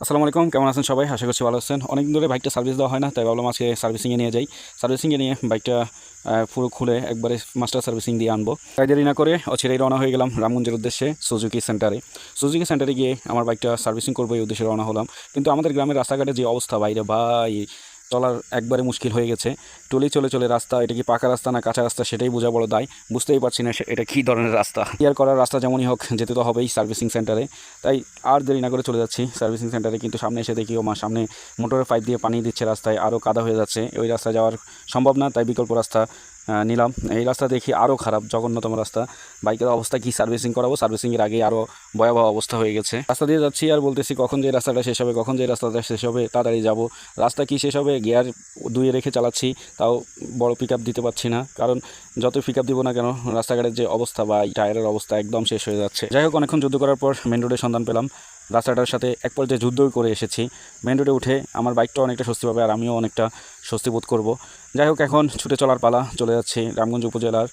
আসসালামু আলাইকুম, কেমন আছেন সবাই? আশা করছি ভালো আছেন। অনেক ধরে বাইকটা সার্ভিস দেওয়া হয় না, তাই ভাবলাম আজকে সার্ভিসিংয়ে নিয়ে যাই। সার্ভিসিংয়ে নিয়ে বাইকটা পুরো খুলে একবারে মাস্টার সার্ভিসিং দিয়ে আনব। তাই দেরি না করে অচিরেই রওনা হয়ে গেলাম রামগঞ্জের উদ্দেশ্যে সুজুকি সেন্টারে সুজুকি সেন্টারে গিয়ে আমার বাইকটা সার্ভিসিং করব এই উদ্দেশ্যে রওনা হলাম। কিন্তু আমাদের গ্রামের রাস্তাঘাটে যে অবস্থা, বাইরে ভাই চলার একবারে মুশকিল হয়ে গেছে। টলি চলে চলে রাস্তা, এটা কি পাকা রাস্তা না কাঁচা রাস্তা সেটাই বোঝা বড় দায়। বুঝতেই পারছি না এটা কী ধরনের রাস্তা? ক্লিয়ার করার রাস্তা যেমনই হোক, যেতে তো হবেই সার্ভিসিং সেন্টারে। তাই আর দেরি না করে চলে যাচ্ছি সার্ভিসিং সেন্টারে, কিন্তু সামনে এসে দেখি ও মা সামনে মোটরের পাইপ দিয়ে পানি দিচ্ছে রাস্তায় আরও কাদা হয়ে যাচ্ছে। ওই রাস্তা যাওয়ার সম্ভব না, তাই বিকল্প রাস্তা নিলাম। এই রাস্তা দেখি আরও খারাপ, জঘন্যতম রাস্তা। বাইকের অবস্থা কি সার্ভিসিং করাবো? সার্ভিসিংয়ের আগে আরও ভয়াবহ অবস্থা হয়ে গেছে। রাস্তা দিয়ে যাচ্ছি আর বলতেছি কখন যে রাস্তাটা শেষ হবে, কখন যে রাস্তাটা শেষ হবে, তাড়াতাড়ি যাব। রাস্তা কি শেষ হবে? গিয়ার দুয়ে রেখে চালাচ্ছি, তাও বড় পিক দিতে পারছি না। কারণ যত পিক দিব না কেন, রাস্তাঘাটের যে অবস্থা বা টায়ারের অবস্থা একদম শেষ হয়ে যাচ্ছে। যাই হোক, অনেকক্ষণ যুদ্ধ করার পর মেন রোডের সন্ধান পেলাম। রাস্তাটার সাথে এক পর্যায়ে যুদ্ধ করে এসেছি। মেন রোডে উঠে আমার বাইকটাও অনেকটা স্বস্তি পাবে আর আমিও অনেকটা স্বস্তি বোধ করব। যাই হোক, এখন ছুটে চলার পালা চলে যাচ্ছি রামগঞ্জ উপজেলার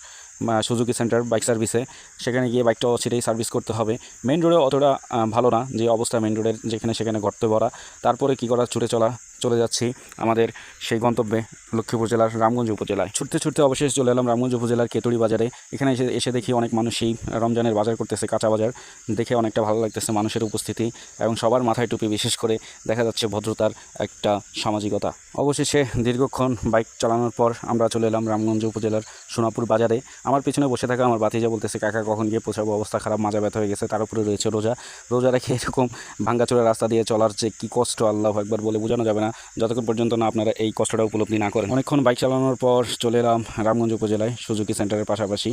সুজুকি সেন্টার বাইক সার্ভিসে। সেখানে গিয়ে বাইকটা সেটাই সার্ভিস করতে হবে। মেন রোডে অতটা ভালো না, যে অবস্থা মেন রোডের যেখানে সেখানে গর্তে ভরা। তারপরে কী করা, ছুটে চলা, চলে যাচ্ছি আমাদের সেই গন্তব্যে। লক্ষ্মীপুর জেলার রামগঞ্জ উপজেলায়। ছুটতে ছুটতে অবশেষ চলে এলাম রামগঞ্জ উপজেলার কেতুড়ি বাজারে। এখানে এসে এসে দেখি অনেক মানুষই রমজানের বাজার করতেছে, কাঁচা বাজার। দেখে অনেকটা ভালো লাগতেছে মানুষের উপস্থিতি এবং সবার মাথায় টুপি, বিশেষ করে দেখা যাচ্ছে ভদ্রতার একটা সামাজিকতা। অবশেষে দীর্ঘক্ষণ বাইক চালানোর পর আমরা চলে এলাম রামগঞ্জ উপজেলার সোনাপুর বাজারে। আমার পিছনে বসে থাকা আমার বাতিজা বলতেছে, কাকা, কখন গিয়ে পৌঁছাবো? অবস্থা খারাপ, মাজা ব্যথা হয়ে গেছে, তার উপরে রয়েছে রোজা। রোজা রেখে এরকম ভাঙ্গাচোরা রাস্তা দিয়ে চলার যে কী কষ্ট, আল্লাহ একবার বলে বোঝানো যাবে না। যতক্ষণ পর্যন্ত না আপনারা এই কষ্টটা উপলব্ধি না করেন। অনেকক্ষণ বাইক চালানোর পর চলে এলাম রামগঞ্জ উপজেলায়, সুজুকি সেন্টারের পাশাপাশি।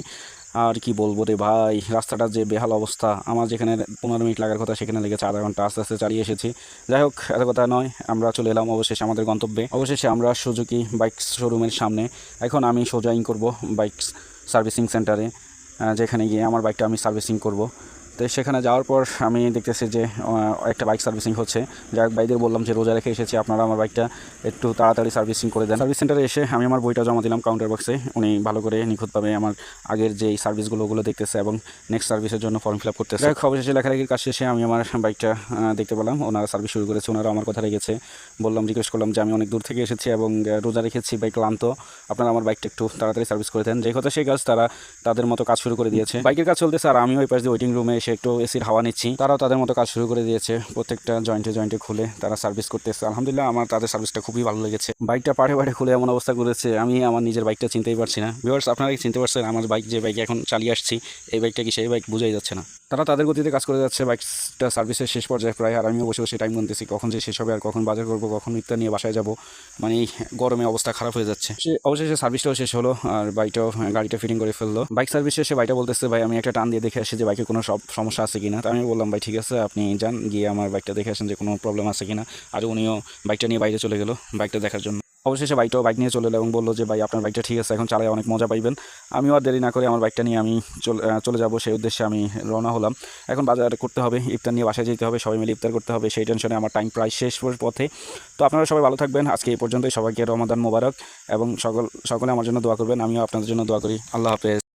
আর কি বলব রে ভাই রাস্তাটার যে বেহাল অবস্থা, আমার যেখানে পনেরো মিনিট লাগার কথা সেখানে লেগেছে আধা ঘণ্টা, আস্তে আস্তে চালিয়ে এসেছি। যাই হোক, এত কথা নয়, আমরা চলে এলাম অবশেষে আমাদের গন্তব্যে। অবশেষে আমরা সুজুকি বাইক শোরুমের সামনে, এখন আমি সোজাইন করব বাইক সার্ভিসিং সেন্টারে যেখানে গিয়ে আমার বাইকটা আমি সার্ভিসিং করব। তো সেখানে যাওয়ার পর আমি দেখতেছি যে একটা বাইক সার্ভিসিং হচ্ছে। যাই হোক বাইদের বললাম যে রোজা রেখে এসেছি আপনারা আমার বাইকটা একটু তাড়াতাড়ি সার্ভিসিং করে দেন। সার্ভিস সেন্টারে এসে আমি আমার বইটা জমা দিলাম কাউন্টার বক্সে উনি ভালো করে নিখুঁতভাবে আমার আগের যে সার্ভিসগুলো ওগুলো দেখতেছে এবং নেক্সট সার্ভিসের জন্য ফর্ম ফিল আপ করতেছে। যাই হোক, অবশেষে লেখালেখির কাজ শেষে আমি আমার বাইকটা দেখতে পেলাম। ওনারা সার্ভিস শুরু করেছে ওনারা আমার কথা রেখেছে বললাম রিকোয়েস্ট করলাম যে আমি অনেক দূর থেকে এসেছি এবং রোজা রেখেছি বাইক ক্লান্ত আপনারা আমার বাইকটা একটু তাড়াতাড়ি সার্ভিস করে দেন। যে কথা সেই কাজ তারা তাদের মতো কাজ শুরু করে দিয়েছে। বাইকের কাজ চলতেছে আর আমি ওই পাশে ওয়েটিং রুমে এসে একটু এসির হাওয়া নিচ্ছি। তারাও তাদের মতো কাজ শুরু করে দিয়েছে। প্রত্যেকটা জয়েন্টে জয়েন্টে খুলে তারা সার্ভিস করতেছে। আলহামদুলিল্লাহ আমার তাদের সার্ভিসটা খুবই ভালো লেগেছে। বাইকটা পাড়ে পাড়ে খুলে এমন অবস্থা করেছে। আমি আমার নিজের বাইকটা চিনতেই পারছি না। ভিউয়ার্স আপনারা চিনতে পারছেন? আমার বাইক যে বাইক এখন চালিয়ে আসছি, এই বাইকটা কি সেই বাইক বোঝাই যাচ্ছে না। তারা তাদের গতিতে কাজ করে যাচ্ছে। বাইকটা সার্ভিসের শেষ পর্যায়ে প্রায়, আর আমিও বসে বসে টাইম গুনতেছি। কখন যে শেষ হবে আর কখন বাজার করব, কখন ইত্যাদি নিয়ে বাসায় যাব মানে গরমে অবস্থা খারাপ হয়ে যাচ্ছে। সে অবশেষে সার্ভিসটাও শেষ হলো, আর বাইকটাও গাড়িটা ফিটিং করে ফেলল। বাইক সার্ভিস শেষে বাইকটা বলতেছে, ভাই, আমি একটা টান দিয়ে দেখে আসি যে বাইকে কোনো সব সমস্যা আছে কিনা? আমি বললাম, ভাই, ঠিক আছে, আপনি যান, গিয়ে আমার বাইকটা দেখে আসেন যে কোনো প্রবলেম আছে কিনা। আর উনিও বাইকটা নিয়ে বাইরে চলে গেলো বাইকটা দেখার জন্য। অবশেষে বাইকটাও বাইক নিয়ে চলে এলো এবং বলল যে, ভাই, আপনার বাইকটা ঠিক আছে, এখন চালায় অনেক মজা পাইবেন। আমিও আর দেরি না করে আমার বাইকটা নিয়ে আমি চলে চলে যাব, সেই উদ্দেশ্যে আমি রওনা হলাম। এখন বাজার করতে হবে, ইফতার নিয়ে বাসায় যেতে হবে, সবাই মিলে ইফতার করতে হবে, সেই টেনশনে আমার টাইম প্রায় শেষ পথে। তো আপনারা সবাই ভালো থাকবেন, আজকে এই পর্যন্তই, সবাইকে রমাদান মোবারক এবং সকল, সকলে আমার জন্য দোয়া করবেন, আমিও আপনাদের জন্য দোয়া করি, আল্লাহ হাফেজ।